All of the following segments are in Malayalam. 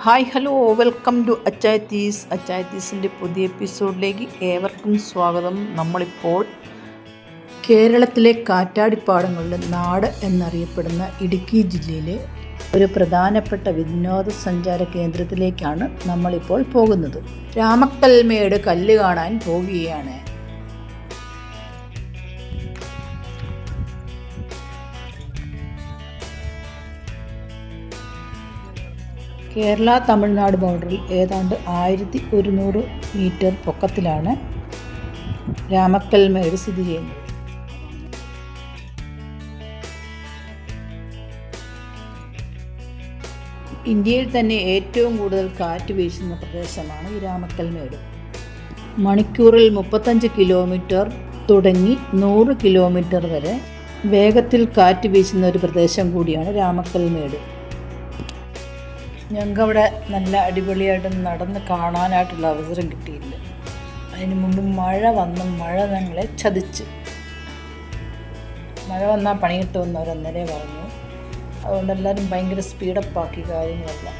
Hi hello welcome to Achayathees അച്ചായത്തീസിന്റെ പുതിയ എപ്പിസോഡിലേക്ക് ഏവർക്കും സ്വാഗതം. നമ്മളിപ്പോൾ കേരളത്തിലെ കാറ്റാടിപ്പാടങ്ങളുടെ നാട് എന്നറിയപ്പെടുന്ന ഇടുക്കി ജില്ലയിലെ ഒരു പ്രധാനപ്പെട്ട വിനോദസഞ്ചാര കേന്ദ്രത്തിലേക്കാണ് നമ്മളിപ്പോൾ പോകുന്നത്. രാമക്കൽമേട് കല്ല് കാണാൻ പോകുകയാണ് കേരള തമിഴ്നാട് ബൗണ്ടറിയിൽ ഏതാണ്ട് ആയിരത്തി ഒരുന്നൂറ് മീറ്റർ പൊക്കത്തിലാണ് രാമക്കൽ മേട് സ്ഥിതി ചെയ്യുന്നത്. ഇന്ത്യയിൽ തന്നെ ഏറ്റവും കൂടുതൽ കാറ്റ് വീശുന്ന പ്രദേശമാണ് ഈ രാമക്കൽ മേട് മണിക്കൂറിൽ മുപ്പത്തഞ്ച് കിലോമീറ്റർ തുടങ്ങി നൂറ് കിലോമീറ്റർ വരെ വേഗത്തിൽ കാറ്റ് വീശുന്ന ഒരു പ്രദേശം കൂടിയാണ് രാമക്കൽമേട്. ഞങ്ങൾക്കവിടെ നല്ല അടിപൊളിയായിട്ട് നടന്ന് കാണാനായിട്ടുള്ള അവസരം കിട്ടിയില്ല അതിന് മുമ്പ് മഴ വന്ന് മഴ ഞങ്ങളെ ചതിച്ച്. മഴ വന്നാൽ പണി കിട്ടുമെന്ന് അവർ അന്നേരെ പറഞ്ഞു. അതുകൊണ്ട് എല്ലാവരും ഭയങ്കര സ്പീഡപ്പാക്കി കാര്യങ്ങളെല്ലാം.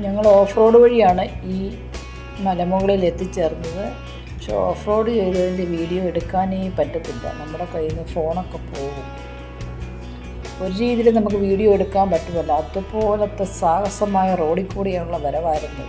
ഞങ്ങൾ ഓഫ് റോഡ് വഴിയാണ് ഈ മലമുകളിൽ എത്തിച്ചേർന്നത്. പക്ഷെ ഓഫ് റോഡ് ചെയ്തതിന്റെ വീഡിയോ എടുക്കാനേ പറ്റത്തില്ല. നമ്മുടെ കയ്യിൽ നിന്ന് ഫോണൊക്കെ പോകും. ഒരു രീതിയിൽ നമുക്ക് വീഡിയോ എടുക്കാൻ പറ്റുമല്ലോ. അതുപോലത്തെ സാഹസമായ റോഡിൽ കൂടിയുള്ള വരവായിരുന്നു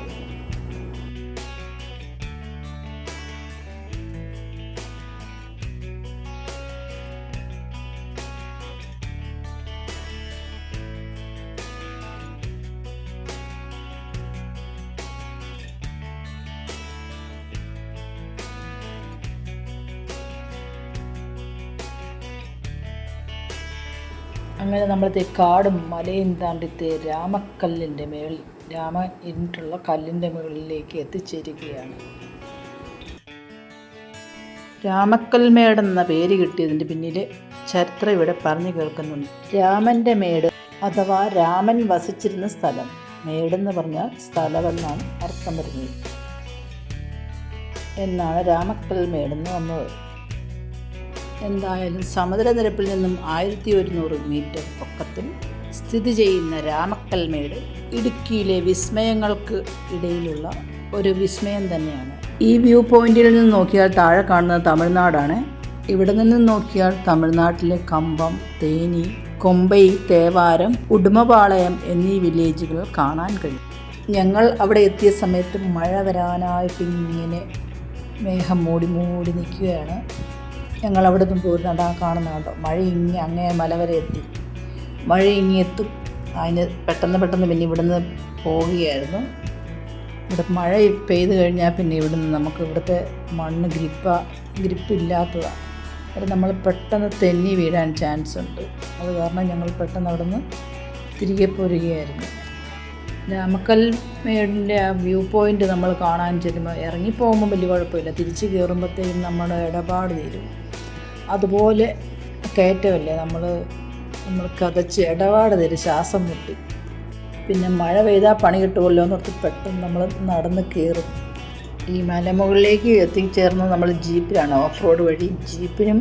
അങ്ങനെ നമ്മളത്തെ കാടും മലയും താണ്ടിത്തെ രാമക്കല്ലിന്റെ മേളിൽ രാമ ഇരുന്നിട്ടുള്ള കല്ലിന്റെ മുകളിലേക്ക് എത്തിച്ചേരുകയാണ്. രാമക്കൽ മേടെന്ന പേര് കിട്ടിയതിന്റെ പിന്നിൽ ചരിത്രം ഇവിടെ പറഞ്ഞു കേൾക്കുന്നുണ്ട്. രാമന്റെ മേട് അഥവാ രാമൻ വസിച്ചിരുന്ന സ്ഥലം. മേടെന്ന് പറഞ്ഞാൽ സ്ഥലമെന്നാണ് അർത്ഥം വരുന്നത്. എന്നാണ് രാമക്കൽ മേടെന്ന് വന്നത്. എന്തായാലും സമുദ്രനിരപ്പിൽ നിന്നും ആയിരത്തി ഒരുന്നൂറ് മീറ്റർ പൊക്കത്തിൽ സ്ഥിതി ചെയ്യുന്ന രാമക്കൽമേട് ഇടുക്കിയിലെ വിസ്മയങ്ങൾക്ക് ഇടയിലുള്ള ഒരു വിസ്മയം തന്നെയാണ്. ഈ വ്യൂ പോയിന്റിൽ നിന്ന് നോക്കിയാൽ താഴെ കാണുന്നത് തമിഴ്നാടാണ്. ഇവിടെ നിന്ന് നോക്കിയാൽ തമിഴ്നാട്ടിലെ കമ്പം തേനി കൊമ്പൈ തേവാരം ഉടുമപാളയം എന്നീ വില്ലേജുകൾ കാണാൻ കഴിയും. ഞങ്ങൾ അവിടെ എത്തിയ സമയത്ത് മഴ വരാനായിട്ട് ഇങ്ങനെ മേഘം മൂടി മൂടി നിൽക്കുകയാണ്. ഞങ്ങൾ അവിടെ നിന്ന് പോരുന്നുണ്ട് ആ കാണുന്ന കണ്ടോ? മഴ ഇങ്ങി അങ്ങേ മല വരെ എത്തി. മഴ ഇങ്ങി എത്തും. അതിന് പെട്ടെന്ന് പെട്ടെന്ന് പിന്നെ ഇവിടുന്ന് പോവുകയായിരുന്നു. ഇവിടെ മഴ പെയ്ത് കഴിഞ്ഞാൽ പിന്നെ ഇവിടുന്ന് നമുക്ക് ഇവിടുത്തെ മണ്ണ് ഗ്രിപ്പ ഗ്രിപ്പില്ലാത്തതാണ്. അത് നമ്മൾ പെട്ടെന്ന് തെന്നി വീഴാൻ ചാൻസ് ഉണ്ട്. അത് കാരണം ഞങ്ങൾ പെട്ടെന്ന് അവിടുന്ന് തിരികെ പോരുകയായിരുന്നു. രാമക്കൽ മേടിന്റെ ആ വ്യൂ പോയിന്റ് നമ്മൾ കാണാൻ ചെല്ലുമ്പോൾ ഇറങ്ങിപ്പോകുമ്പോൾ വലിയ കുഴപ്പമില്ല. തിരിച്ച് കയറുമ്പോഴത്തേക്കും നമ്മുടെ ഇടപാട് തീരും. അതുപോലെ കയറ്റമല്ലേ? നമ്മൾ നമ്മൾ കതച്ച് ഇടപാട് ശ്വാസം മുട്ടി. പിന്നെ മഴ പെയ്താൽ പണി കിട്ടുമല്ലോ എന്നോർത്ത് പെട്ടെന്ന് നമ്മൾ നടന്ന് കയറും. ഈ മലമുകളിലേക്ക് എത്തിച്ചേർന്ന് നമ്മൾ ജീപ്പിലാണ് ഓഫ് റോഡ് വഴി ജീപ്പിനും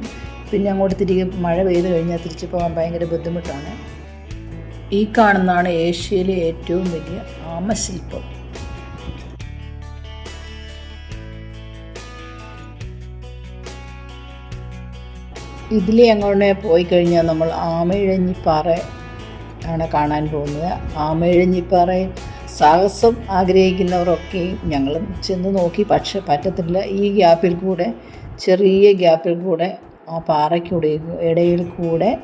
പിന്നെ അങ്ങോട്ട് തിരികെ മഴ പെയ്ത് കഴിഞ്ഞാൽ തിരിച്ചു പോകാൻ ഭയങ്കര ബുദ്ധിമുട്ടാണ്. ഈ കാണുന്നതാണ് ഏഷ്യയിലെ ഏറ്റവും വലിയ ആമശില്പം ഇതിലെ അങ്ങോട്ട് പോയി കഴിഞ്ഞാൽ നമ്മൾ ആമയിഴഞ്ഞിപ്പാറ ആണ് കാണാൻ പോകുന്നത്. ആമഴഞ്ഞിപ്പാറ സാഹസം ആഗ്രഹിക്കുന്നവരൊക്കെ ഞങ്ങളും ചെന്ന് നോക്കി. പക്ഷെ പറ്റത്തില്ല. ഈ ഗ്യാപ്പിൽ കൂടെ ചെറിയ ഗ്യാപ്പിൽ കൂടെ ആ പാറയ്ക്കൂടെ ഇടയിൽ കൂടെ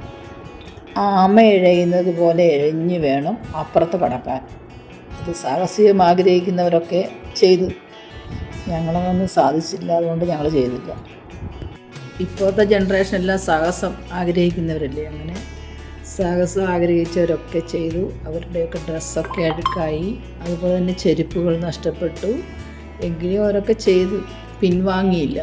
ആമ ഇഴയുന്നത് പോലെ ഇഴഞ്ഞ് വേണം അപ്പുറത്ത് കടക്കാൻ അത് സാഹസികം ആഗ്രഹിക്കുന്നവരൊക്കെ ചെയ്തു. ഞങ്ങളതൊന്നും സാധിച്ചില്ല. അതുകൊണ്ട് ഞങ്ങൾ ചെയ്തില്ല. ഇപ്പോഴത്തെ ജനറേഷൻ എല്ലാം സാഹസം ആഗ്രഹിക്കുന്നവരല്ലേ അങ്ങനെ? സാഹസം ആഗ്രഹിച്ചവരൊക്കെ ചെയ്തു. അവരുടെയൊക്കെ ഡ്രസ്സൊക്കെ അടുക്കായി അതുപോലെ തന്നെ ചെരുപ്പുകൾ നഷ്ടപ്പെട്ടു. എങ്കിലും അവരൊക്കെ ചെയ്തു. പിൻവാങ്ങിയില്ല.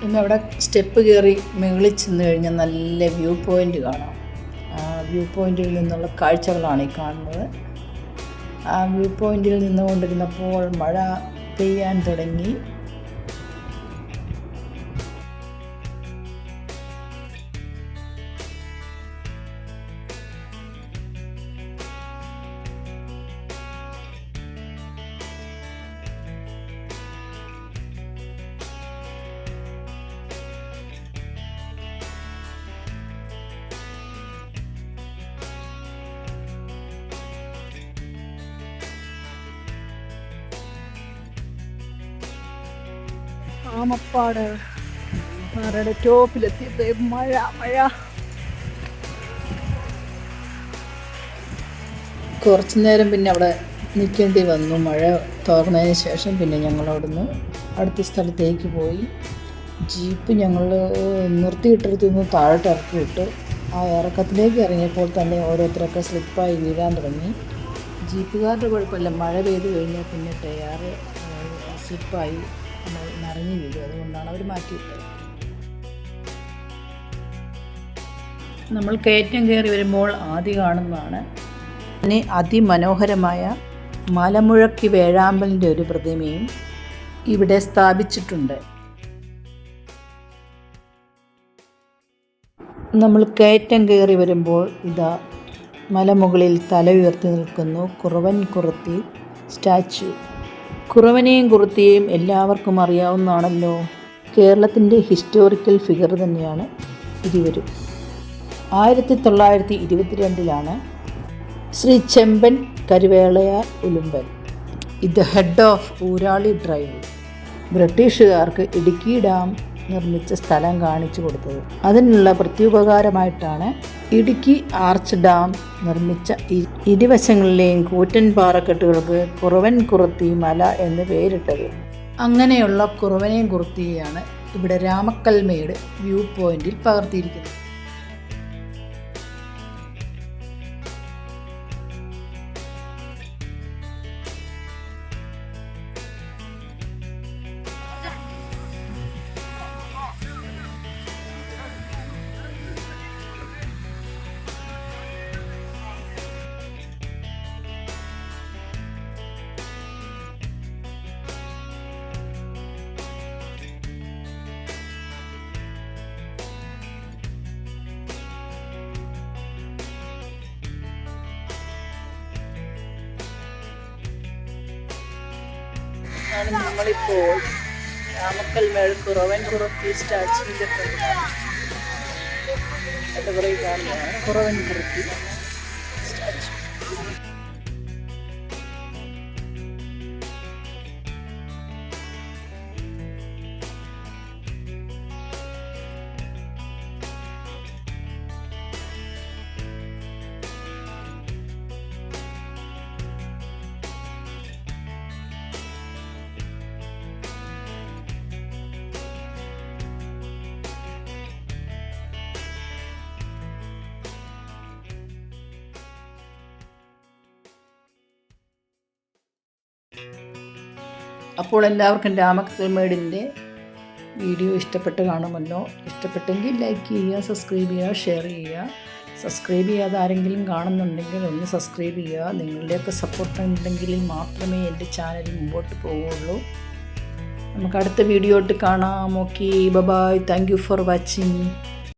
പിന്നെ അവിടെ സ്റ്റെപ്പ് കയറി മുകളിൽ ചെന്ന് കഴിഞ്ഞാൽ നല്ല വ്യൂ പോയിന്റ് കാണാം. വ്യൂ പോയിന്റിൽ നിന്നുള്ള കാഴ്ചകളാണ് ഈ കാണുന്നത്. വ്യൂ പോയിന്റിൽ നിന്നുകൊണ്ടിരുന്നപ്പോൾ മഴ പെയ്യാൻ തുടങ്ങി. ആമപ്പാട് ആരുടെ ടോപ്പിലെത്തിയത് മഴ മഴ. കുറച്ചു നേരം പിന്നെ അവിടെ നിൽക്കേണ്ടി വന്നു. മഴ തോർന്നതിന് ശേഷം പിന്നെ ഞങ്ങൾ അവിടുന്ന് അടുത്ത സ്ഥലത്തേക്ക് പോയി. ജീപ്പ് ഞങ്ങൾ നിർത്തിയിട്ടിടത്തു നിന്ന് താഴോട്ട് ഇറക്കിയിട്ട് ആ ഇറക്കത്തിലേക്ക് ഇറങ്ങിയപ്പോൾ തന്നെ ഓരോരുത്തരൊക്കെ സ്ലിപ്പായി വീഴാൻ തുടങ്ങി. ജീപ്പുകാരുടെ കുഴപ്പമില്ല. മഴ പെയ്ത് കഴിഞ്ഞാൽ പിന്നെ ടയർ സ്ലിപ്പായി. നിറഞ്ഞു വീഴും അതുകൊണ്ടാണ് അവർ മാറ്റിയിട്ടത്. നമ്മൾ കയറ്റം കയറി വരുമ്പോൾ ആദ്യം കാണുന്നതാണ് പിന്നെ അതിമനോഹരമായ മലമുഴക്കി വേഴാമ്പലിന്റെ ഒരു പ്രതിമയും ഇവിടെ സ്ഥാപിച്ചിട്ടുണ്ട്. നമ്മൾ കയറ്റം കയറി വരുമ്പോൾ ഇതാ മലമുകളിൽ തല ഉയർത്തി നിൽക്കുന്നു. കുറവൻ കുറത്തി സ്റ്റാച്ചു. കുറവനെയും കുറുത്തിയെയും എല്ലാവർക്കും അറിയാവുന്നതാണല്ലോ. കേരളത്തിന്റെ ഹിസ്റ്റോറിക്കൽ ഫിഗർ തന്നെയാണ് ഇരുവരും. ആയിരത്തി തൊള്ളായിരത്തി ഇരുപത്തിരണ്ടിലാണ് ശ്രീ ചെമ്പൻ കരുവേളയാർ ഉലുമ്പൻ. ഇത് ഹെഡ് ഓഫ് ഊരാളി ഡ്രൈവ് ബ്രിട്ടീഷുകാർക്ക് ഇടുക്കി ഡാം നിർമ്മിച്ച സ്ഥലം കാണിച്ചു കൊടുത്തത്. അതിനുള്ള പ്രത്യുപകാരമായിട്ടാണ് ഇടുക്കി ആർച്ച് ഡാം നിർമ്മിച്ച ഇരുവശങ്ങളിലെയും കൂറ്റൻ പാറക്കെട്ടുകൾക്ക് കുറവൻ കുറുത്തി മല എന്ന് പേരിട്ടത്. അങ്ങനെയുള്ള കുറവനെയും കുറുത്തിയെയാണ് ഇവിടെ രാമക്കൽമേട് വ്യൂ പോയിന്റിൽ പകർത്തിയിരിക്കുന്നത്. ആണ് നമ്മളിപ്പോൾ രാമക്കൽ മേൽക്കുറവൻ കുറത്തി സ്റ്റാച്ചുവിന്റെ എന്താ പറയുക കുറവൻ കുറത്തി അപ്പോൾ എല്ലാവർക്കും രാമക്കൽമേടിന്റെ വീഡിയോ ഇഷ്ടപ്പെട്ട് കാണുമല്ലോ. ഇഷ്ടപ്പെട്ടെങ്കിൽ ലൈക്ക് ചെയ്യുക സബ്സ്ക്രൈബ് ചെയ്യുക ഷെയർ ചെയ്യുക. സബ്സ്ക്രൈബ് ചെയ്യാതെ ആരെങ്കിലും കാണുന്നുണ്ടെങ്കിൽ ഒന്ന് സബ്സ്ക്രൈബ് ചെയ്യുക. നിങ്ങളുടെയൊക്കെ സപ്പോർട്ട് ഉണ്ടെങ്കിൽ മാത്രമേ എന്റെ ചാനൽ മുമ്പോട്ട് പോവുകയുള്ളൂ. നമുക്ക് അടുത്ത വീഡിയോ ഇട്ട് കാണാം. Okay bye bye thank you for watching